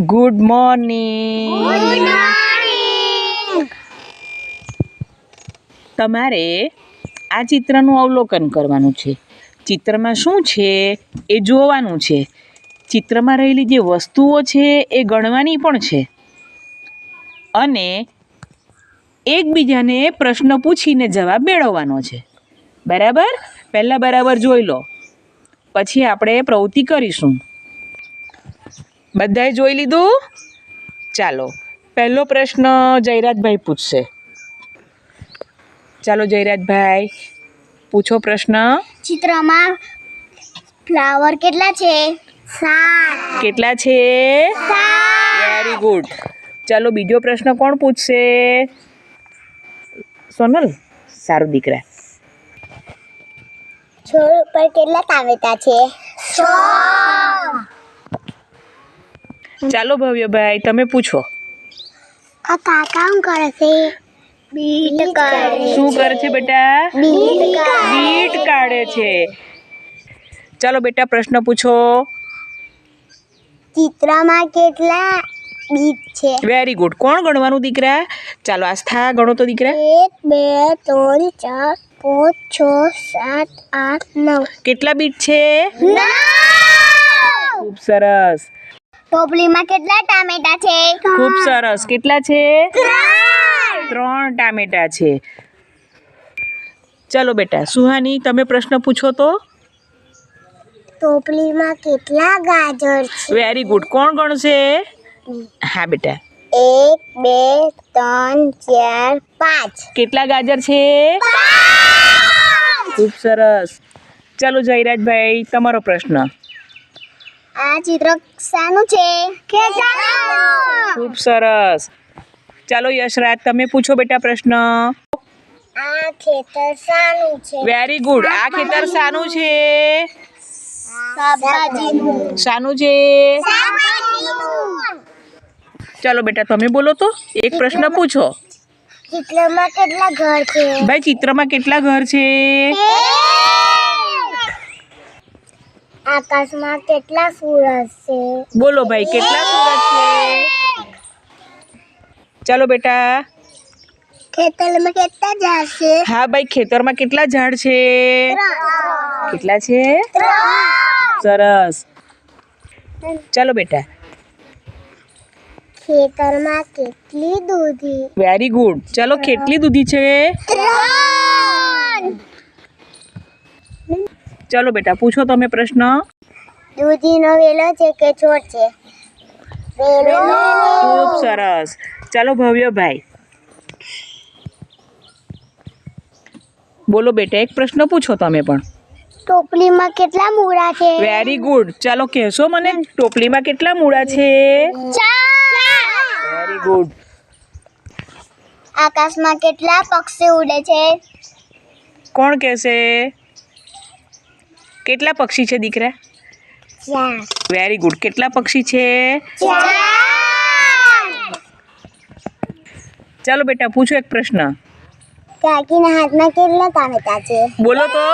Good morning તમારે આ ચિત્રનું અવલોકન કરવાનું છે. ચિત્રમાં શું છે એ જોવાનું છે. ચિત્રમાં રહેલી જે વસ્તુઓ છે એ ગણવાની પણ છે. અને એકબીજાને પ્રશ્ન પૂછીને જવાબ મેળવવાનો છે. બરાબર? પહેલાં બરાબર જોઈ લો. પછી આપણે પ્રવૃત્તિ કરીશું. બધાએ જોઈ લીધું? ચાલો પહેલો પ્રશ્ન જયરાજભાઈ પૂછશે. ચાલો જયરાજભાઈ પૂછો પ્રશ્ન. ચિત્રમાં ફ્લાવર કેટલા છે? સાત. કેટલા છે? વેરી ગુડ ચાલો બીજો પ્રશ્ન કોણ પૂછશે? સોનલ? સારું દીકરા. છોડ પર કેટલા તાવેતા છે? છ. ચાલો ભવ્યભાઈ તમે પૂછો. આ કાકા શું કરે છે? બીટ કરે શું કરે છે બેટા? બીટ બીટ કાઢે છે. ચાલો બેટા પ્રશ્ન પૂછો. ચિત્રમાં કેટલા બીટ છે? વેરી ગુડ કોણ ગણવાનું દીકરા? ચાલો આસ્થા ગણો તો દીકરા. એક બે ત્રણ ચાર પાંચ છ સાત આઠ નવ. કેટલા બીટ છે? ખૂબ સરસ. ટોપલીમાં કેટલા ટામેટા છે? ખૂબ સરસ. કેટલા છે? ત્રણ. ટામેટા છે. ચાલો બેટા સુહાની તમે પ્રશ્ન પૂછો તો. ટોપલીમાં કેટલા ગાજર છે? વેરી ગુડ કોણ ગણશે? હા બેટા. એક બે ત્રણ ચાર પાંચ. કેટલા ગાજર છે? ખૂબ સરસ. ચાલો જયરાજભાઈ તમારો પ્રશ્ન. આ ચિત્ર શાનું છે. ખૂબ સરસ. ચાલો યશરાજ તમે પૂછો બેટા પ્રશ્ન. આ ખેતર શાનું છે. વેરી ગુડ આ ખેતર શાનું છે. શાનું છે. ચાલો બેટા તમે બોલો તો. એક પ્રશ્ન પૂછો. ચિત્રમાં કેટલા ઘર છે? ભાઈ ચિત્રમાં કેટલા ઘર છે? આકાશમાં કેટલા સૂરજ છે બોલો ભાઈ કેટલા સૂરજ છે ચાલો બેટા. ખેતરમાં કેટલા ઝાડ છે? હા ભાઈ ખેતરમાં કેટલા ઝાડ છે? કેટલા છે? સરસ. ચાલો બેટા. ખેતરમાં કેટલી દૂધી? વેરી ગુડ ચાલો કેટલી દૂધી છે? ત્રણ. ચાલો બેટા પૂછો તમે પ્રશ્ન. દૂધીનો વેલો છે કે છોડ છે? ખૂબ સરસ. ચાલો ભવ્યભાઈ બોલો બેટા એક પ્રશ્ન પૂછો તમે પણ. ટોપલીમાં કેટલા મૂળા છે? વેરી ગુડ ચાલો કહેશો મને ટોપલીમાં કેટલા મૂળા છે? વેરી ગુડ આકાશમાં કેટલા પક્ષી ઉડે છે? કોણ કહેશે? કેટલા પક્ષી છે દીકરા? વેરી ગુડ કેટલા પક્ષી છે? ચાલો બેટા પૂછો એક પ્રશ્ન. કાકીના હાથમાં કેટલા ટામેટા છે? બોલો તો.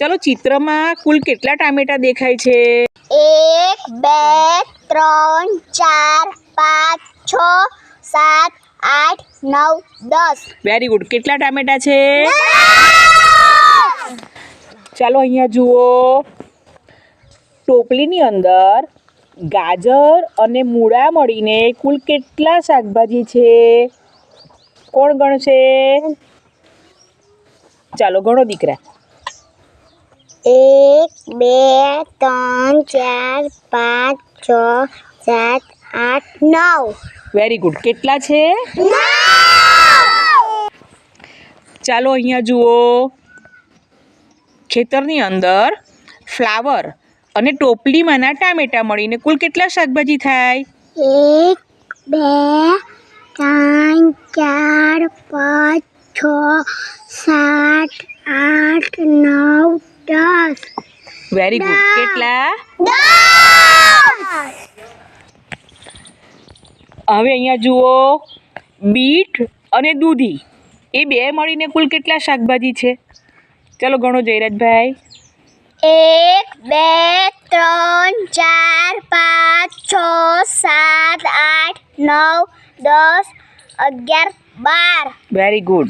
ચાલો ચિત્રમાં કુલ કેટલા ટામેટા દેખાય છે? એક બે ત્રણ ચાર પાંચ છ સાત આઠ નવ દસ. વેરી ગુડ કેટલા ટામેટા છે? ચાલો અહીંયા જુઓ. ટોપલીની અંદર ગાજર અને મૂળા મળીને કુલ કેટલા શાકભાજી છે? કોણ ગણશે? ચાલો ગણો દીકરા. એક બે ત્રણ ચાર પાંચ છ સાત આઠ નવ. વેરી ગુડ કેટલા છે? ચાલો અહીંયા જુઓ. ખેતરની અંદર ફ્લાવર અને ટોપલીમાંના ટામેટા મળીને કુલ કેટલા શાકભાજી થાય? એક બે ત્રણ ચાર પાંચ છ સાત આઠ નવ દસ. વેરી ગુડ કેટલા? હવે અહીંયા જુઓ બીટ અને દૂધી. એ બે મળીને કુલ કેટલા શાકભાજી છે? ચલો ગણો જયરાજભાઈ. એક બે ત્રણ ચાર પાંચ છ સાત આઠ નવ દસ અગિયાર બાર. Very good